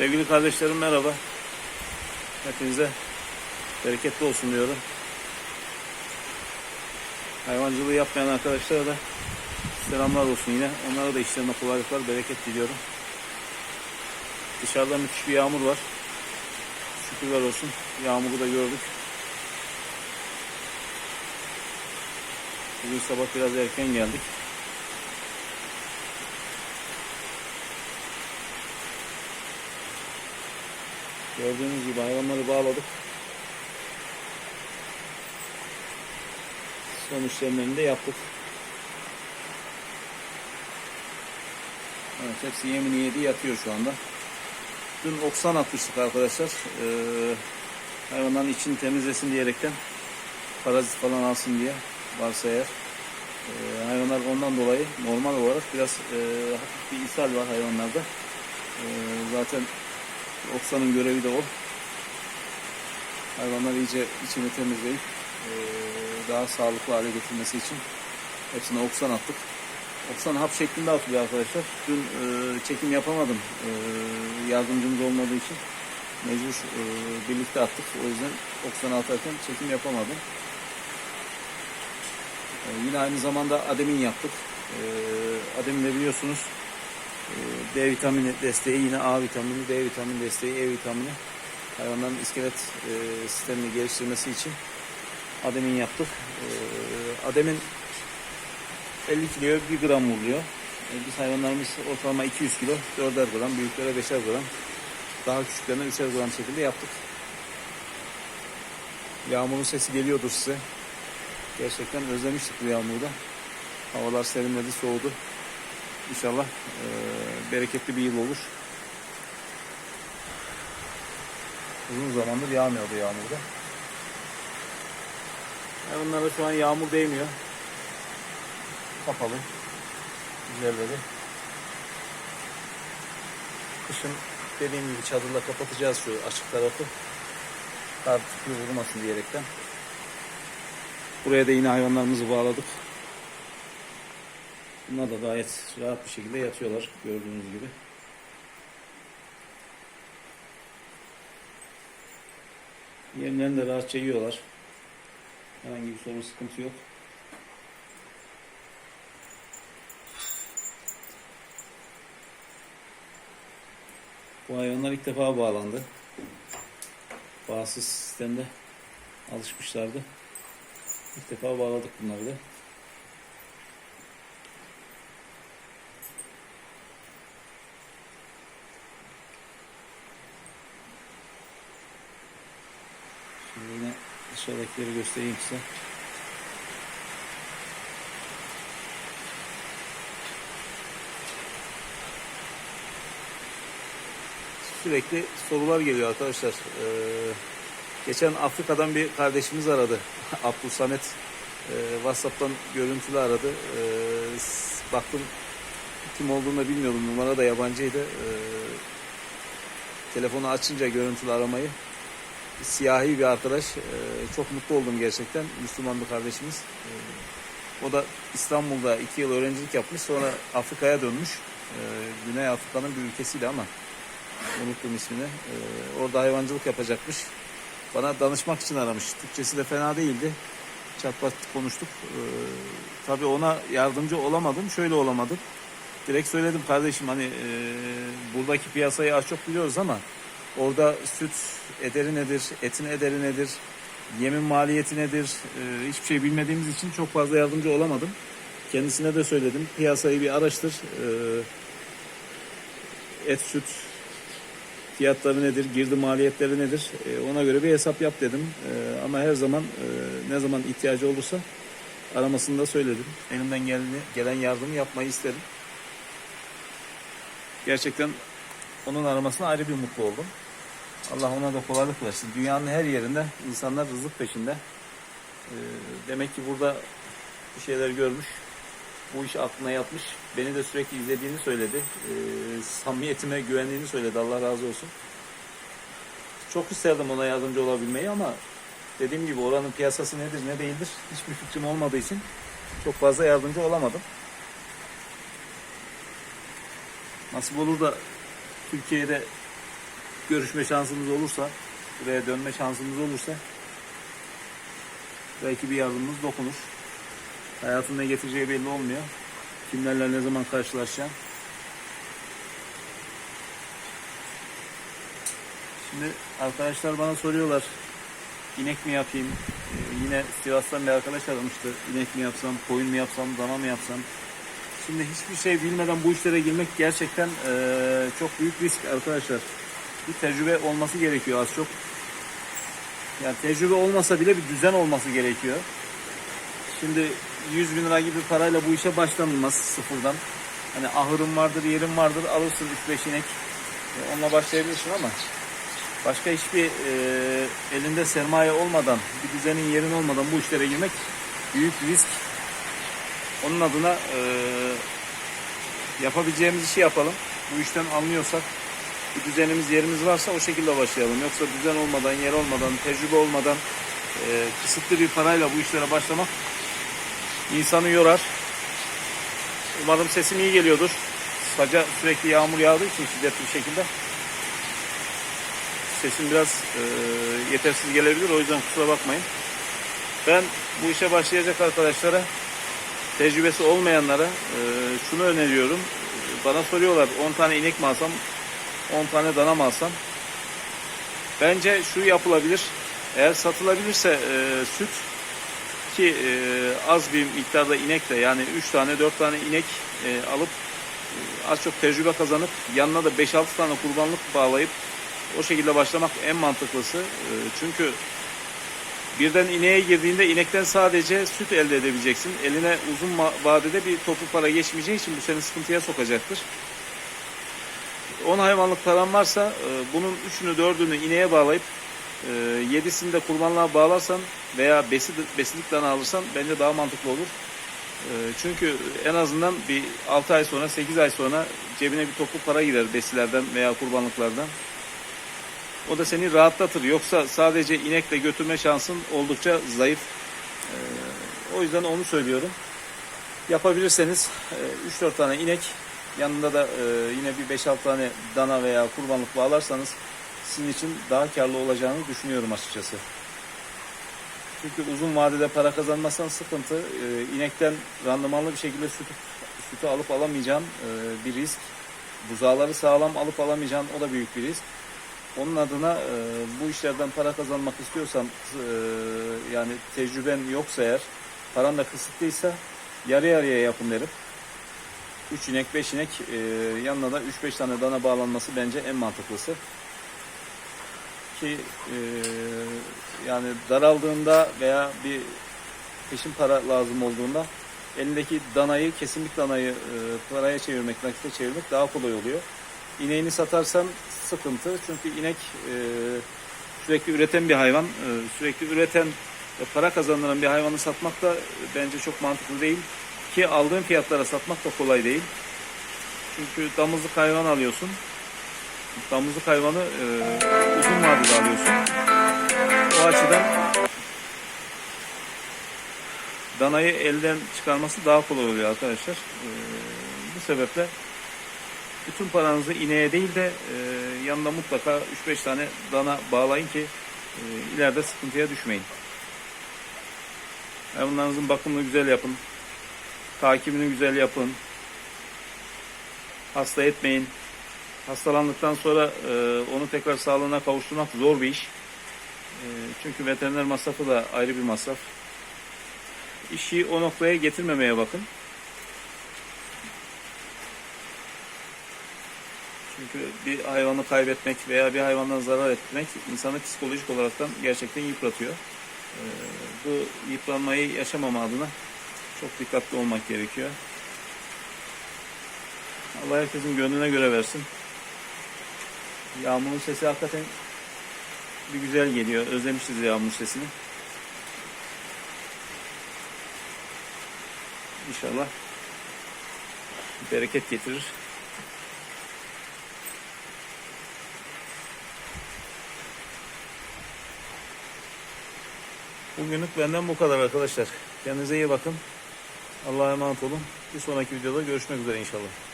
Sevgili kardeşlerim merhaba. Hepinize bereketli olsun diyorum. Hayvancılığı yapmayan arkadaşlara da selamlar olsun yine. Onlara da işlerine kolaylıklar, bereket diliyorum. Dışarıda müthiş bir yağmur var. Şükürler olsun. Yağmuru da gördük. Bugün sabah biraz erken geldik. Gördüğünüz gibi hayvanları bağladık. Son işlemlerini de yaptık. Evet, hepsi yemini yedi yatıyor şu anda. Dün oksan atmıştık arkadaşlar. Ee, hayvanların içini temizlesin diyerekten parazit falan alsın diye varsa eğer. Ee, hayvanlar ondan dolayı normal olarak biraz e, bir ishal var hayvanlarda. Ee, zaten oksanın görevi de o. Hayvanları iyice içini temizleyip daha sağlıklı hale getirmesi için hepsine oksan attık. Oksan hap şeklinde atılıyor arkadaşlar. Dün çekim yapamadım yardımcımız olmadığı için. Mecbur birlikte attık. O yüzden oksan atarken çekim yapamadım. Yine aynı zamanda ademin yaptık. E, ademin de biliyorsunuz D vitamini desteği, yine A vitamini, D vitamini desteği, E vitamini hayvanların iskelet e, sistemini geliştirmesi için ademin yaptık. E, ademin 50 kiloya 1 gram vuruluyor. E, biz hayvanlarımız ortalama 200 kilo, 4'er gram, büyüklere 5'er gram, daha küçüklerine 3'er gram şekilde yaptık. Yağmurun sesi geliyordur size. Gerçekten özlemiştik bu yağmurda. Havalar serinledi, soğudu. İnşallah e, bereketli bir yıl olur. Uzun zamandır yağmıyordu yağmurda. Hayvanlara şu an yağmur değmiyor. Kapalı. Güzelleri. Kışın dediğim gibi çadırla kapatacağız şu açık tarafı. Kar tüpü vurmasın diyerekten. Buraya da yine hayvanlarımızı bağladık. Bunlar da gayet rahat bir şekilde yatıyorlar gördüğünüz gibi. Yemlerini de rahatça yiyorlar. Herhangi bir sorun sıkıntı yok. Bu hayvanlar ilk defa bağlandı. Bağımsız sistemde alışmışlardı. İlk defa bağladık bunları da. Şimdi yine dışarıdakileri göstereyim size. Sürekli sorular geliyor arkadaşlar. Ee, geçen Afrika'dan bir kardeşimiz aradı. Abdul Samet e, WhatsApp'tan görüntülü aradı. S- baktım kim olduğunu da bilmiyordum. Numara da yabancıydı. Ee, telefonu açınca görüntülü aramayı siyahi bir arkadaş. Ee, çok mutlu oldum gerçekten. Müslüman bir kardeşimiz. Ee, o da İstanbul'da iki yıl öğrencilik yapmış. Sonra Afrika'ya dönmüş. Ee, Güney Afrika'nın bir ülkesiydi ama unuttum ismini. Orada hayvancılık yapacakmış. Bana danışmak için aramış. Türkçesi de fena değildi. Çatpat konuştuk. Tabii ona yardımcı olamadım. Şöyle olamadım. Direkt söyledim kardeşim hani e, buradaki piyasayı az çok biliyoruz ama orada süt ederi nedir, etin ederi nedir, yemin maliyeti nedir e, hiçbir şey bilmediğimiz için çok fazla yardımcı olamadım. Kendisine de söyledim. Piyasayı bir araştır. E, et, süt fiyatları nedir, girdi maliyetleri nedir e, ona göre bir hesap yap dedim. Ama her zaman e, ne zaman ihtiyacı olursa aramasını da söyledim. Elimden gelen, gelen yardımı yapmayı istedim. Gerçekten onun aramasına ayrı bir mutlu oldum. Allah ona da kolaylık versin. Dünyanın her yerinde insanlar rızık peşinde. E, demek ki burada bir şeyler görmüş. Bu iş aklına yatmış. Beni de sürekli izlediğini söyledi. E, samimiyetime güvendiğini söyledi. Allah razı olsun. Çok isterdim ona yardımcı olabilmeyi ama dediğim gibi oranın piyasası nedir ne değildir hiçbir fikrim olmadığı için çok fazla yardımcı olamadım. Nasip olur da Türkiye'de görüşme şansımız olursa, buraya dönme şansımız olursa belki bir yardımımız dokunur. Hayatın ne getireceği belli olmuyor. Kimlerle ne zaman karşılaşacağım. Şimdi arkadaşlar bana soruyorlar inek mi yapayım? Ee, yine Sivas'tan bir arkadaş aramıştı. İnek mi yapsam, koyun mu yapsam, dana mı yapsam? Şimdi hiçbir şey bilmeden bu işlere girmek gerçekten eee, çok büyük risk arkadaşlar. Bir tecrübe olması gerekiyor az çok. Yani tecrübe olmasa bile bir düzen olması gerekiyor. Şimdi 100 bin lira gibi parayla bu işe başlanılmaz sıfırdan. Hani ahırın vardır, yerin vardır, alırsın 3-5 inek. E, Onunla başlayabilirsin ama başka hiçbir e, elinde sermaye olmadan, bir düzenin yerin olmadan bu işlere girmek büyük risk. Onun adına e, yapabileceğimiz işi yapalım. Bu işten anlıyorsak, bir düzenimiz, yerimiz varsa o şekilde başlayalım. Yoksa düzen olmadan, yer olmadan, tecrübe olmadan e, kısıtlı bir parayla bu işlere başlamak insanı yorar. Umarım sesim iyi geliyordur. Saca sürekli yağmur yağdığı için şiddetli bir şekilde sesim biraz e, yetersiz gelebilir. O yüzden kusura bakmayın. Ben bu işe başlayacak arkadaşlara tecrübesi olmayanlara e, şunu öneriyorum. Bana soruyorlar 10 tane inek mi alsam, 10 tane dana mı? Bence şu yapılabilir. Eğer satılabilirse e, süt ki e, az bir miktarda inek de yani 3 tane 4 tane inek e, alıp e, az çok tecrübe kazanıp yanına da 5-6 tane kurbanlık bağlayıp o şekilde başlamak en mantıklısı. E, çünkü Birden ineğe girdiğinde inekten sadece süt elde edebileceksin. Eline uzun vadede bir toplu para geçmeyeceği için bu seni sıkıntıya sokacaktır. 10 hayvanlık paran varsa e, bunun 3'ünü 4'ünü ineğe bağlayıp e, 7'sini de kurbanlığa bağlarsan veya besi, besilik dana alırsan bence daha mantıklı olur. E, Çünkü en azından bir 6 ay sonra 8 ay sonra cebine bir toplu para girer besilerden veya kurbanlıklardan. O da seni rahatlatır. Yoksa sadece inekle götürme şansın oldukça zayıf. Ee, o yüzden onu söylüyorum. Yapabilirseniz e, 3-4 tane inek yanında da e, yine bir 5-6 tane dana veya kurbanlık bağlarsanız sizin için daha karlı olacağını düşünüyorum açıkçası. Çünkü uzun vadede para kazanmazsan sıkıntı. E, inekten randımanlı bir şekilde sütü, sütü alıp alamayacağın e, bir risk. Buzağları sağlam alıp alamayacağın o da büyük bir risk. Onun adına e, bu işlerden para kazanmak istiyorsan e, yani tecrüben yoksa eğer paran da kısıtlıysa yarı yarıya yapın derim. 3 inek 5 inek e, yanına da 3-5 tane dana bağlanması bence en mantıklısı. Ki e, yani daraldığında veya bir peşin para lazım olduğunda elindeki danayı kesinlik danayı e, paraya çevirmek, nakite çevirmek daha kolay oluyor. İneğini satarsan sıkıntı. Çünkü inek e, sürekli üreten bir hayvan. E, sürekli üreten ve para kazandıran bir hayvanı satmak da bence çok mantıklı değil. Ki aldığın fiyatlara satmak da kolay değil. Çünkü damızlık hayvan alıyorsun. Damızlık hayvanı e, uzun vadede alıyorsun. O açıdan danayı elden çıkarması daha kolay oluyor arkadaşlar. E, bu sebeple bütün paranızı ineğe değil de e, yanında mutlaka 3-5 tane dana bağlayın ki e, ileride sıkıntıya düşmeyin. Hayvanlarınızın bakımını güzel yapın. Takibini güzel yapın. Hasta etmeyin. Hastalandıktan sonra e, onu tekrar sağlığına kavuşturmak zor bir iş. E, çünkü veteriner masrafı da ayrı bir masraf. İşi o noktaya getirmemeye bakın. Çünkü bir hayvanı kaybetmek veya bir hayvandan zarar etmek insanı psikolojik olaraktan gerçekten yıpratıyor. Ee, bu yıpranmayı yaşamama adına çok dikkatli olmak gerekiyor. Allah herkesin gönlüne göre versin. Yağmurun sesi hakikaten bir güzel geliyor. Özlemişiz yağmur sesini. İnşallah bereket getirir. Bugünlük benden bu kadar arkadaşlar. Kendinize iyi bakın. Allah'a emanet olun. Bir sonraki videoda görüşmek üzere inşallah.